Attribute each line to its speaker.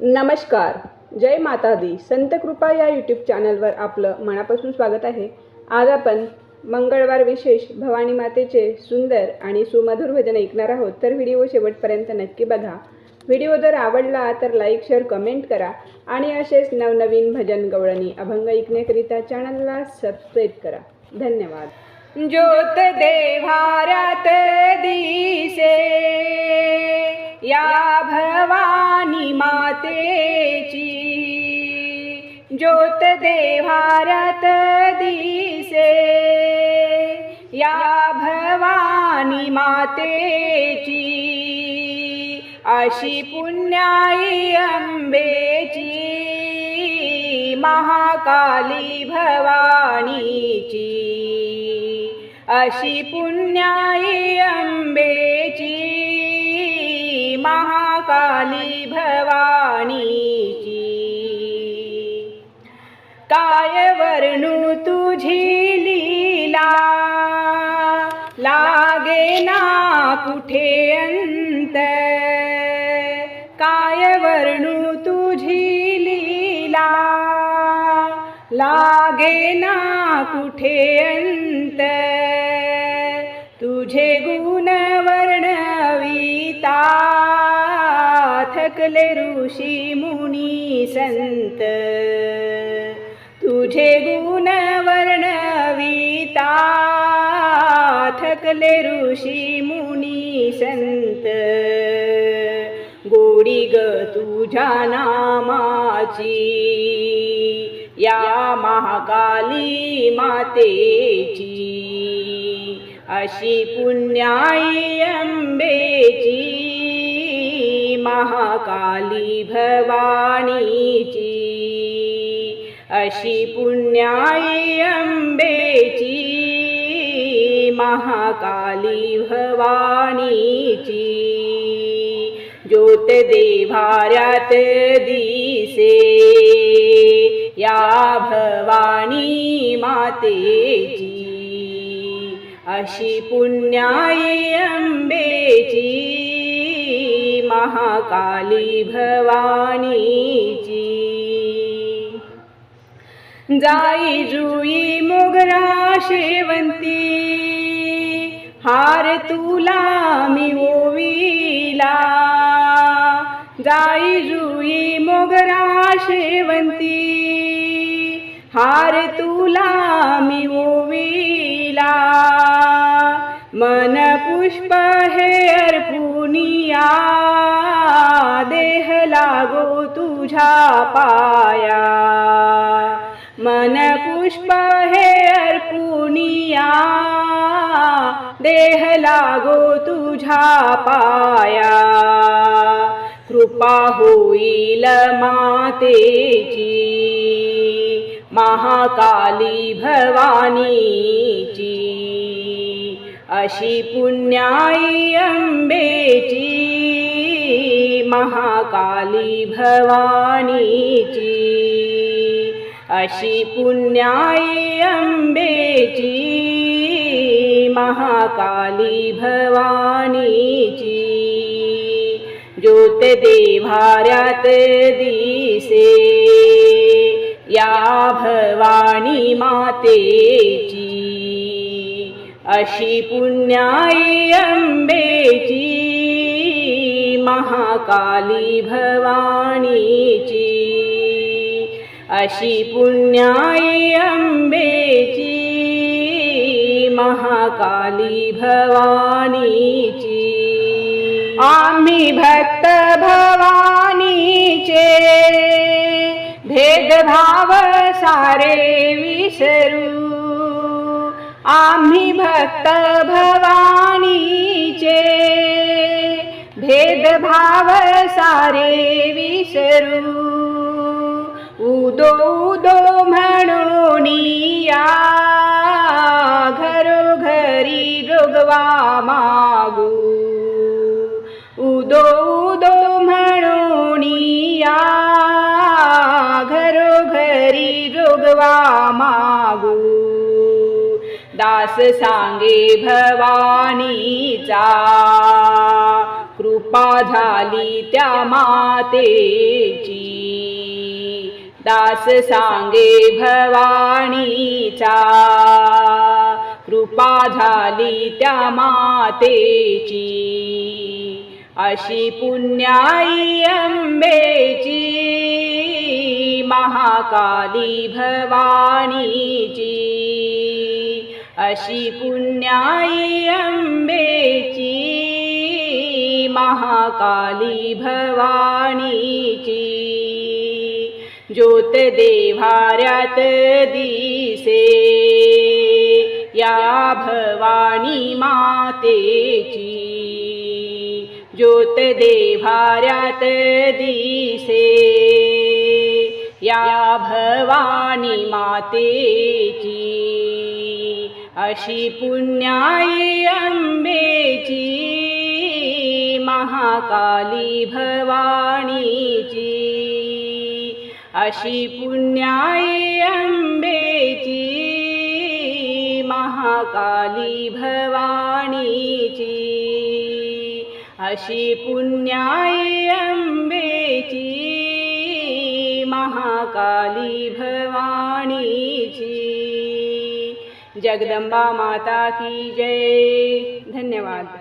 Speaker 1: नमस्कार. जय माता दी संत कृपा या यूट्यूब चॅनलवर आपलं मनापासून स्वागत आहे. आज आपण मंगळवार विशेष भवानी मातेचे सुंदर आणि सुमधुर भजन ऐकणार आहोत. तर व्हिडिओ शेवटपर्यंत नक्की बघा. व्हिडिओ जर आवडला तर लाईक शेअर कमेंट करा आणि असेच नवनवीन भजन गवळणी अभंग ऐकण्याकरिता चॅनलला सबस्क्राईब करा. धन्यवाद. ज्योत देवारात दिसे या भवानी मातेची. ज्योत देवारत दिसे. या भवानी मातेची. अशी पुण्याई अंबेची. महाकाली भवानीची. अशी पुण्याई अंबेची. महाकाली भवानीची. काय वर्णू तुझी लीला? लागे ना कुठे अंत काय वर्णू तुझी लीला? लागे ना कुठे अंत तुझे गुण थकले ऋषी मुनी संत तुझे गुण वर्णविता थकले ऋषी मुनी संत. गोडी ग तुझ्या नामाची या महाकाली मातेची अशी पुण्याई अंबेची. महाकाली भवानीची अशी पुण्याई अंबेची महाकाली भवानीची. ज्योत देभाऱ्यात दिसे या भवानी मातेची अशी पुण्याई अंबेची महाकाली भवानीची जाई जुई मोगरा शेवंती। हार तुला मी ओविला जाई जुई मोगरा शेवंती। हार तुला मी ओविला मन पुष्प हे अर्पुनिया देह लागो तुझा पाया. मन पुष्प हे अर्पुनिया देह लागो तुझा पाया. कृपा होईल मातेची महाकाली भवानीची. अशी पुण्याई अंबेची महाकाली भवानीची. अशी पुण्याई अंबेची महाकाली भवानीची. ज्योत देवाऱ्यात दिसे या भवानी मातेची. अशी पुण्याई अंबेची महाकाली भवानीची. अशी पुण्याई अंबेची महाकाली भवानीची. आम्ही भक्त भवानीचे भेदभाव सारे विसरू. आम्ही भक्त भवानीचे. भेदभाव सारे विसरू. उदो उदो म्हणून या. घरोघरी रुगवा मागू. उदो उदो म्हणून या. घरोघरी रुगवा मागू. दास सांगे भवानीचा कृपा झाली त्या मातेची. दास सांगे भवानीचा कृपा झाली त्या मातेची. अशी पुण्याई अंबेची. महाकाली भवानीची. अशी पुण्याई अंबेची महाकाली भवानीची। ज्योत देवाऱ्यात दिसे या भवानी मातेची। ज्योत देवाऱ्यात दिसे या भवानी मातेची। अशी पुण्याई अंबेची महाकाली भवानीची. अशी पुण्याई अंबेची महाकाली भवानीची. अशी पुण्याई अंबेची महाकाली भवानीची. जगदंबा माता की जय। धन्यवाद।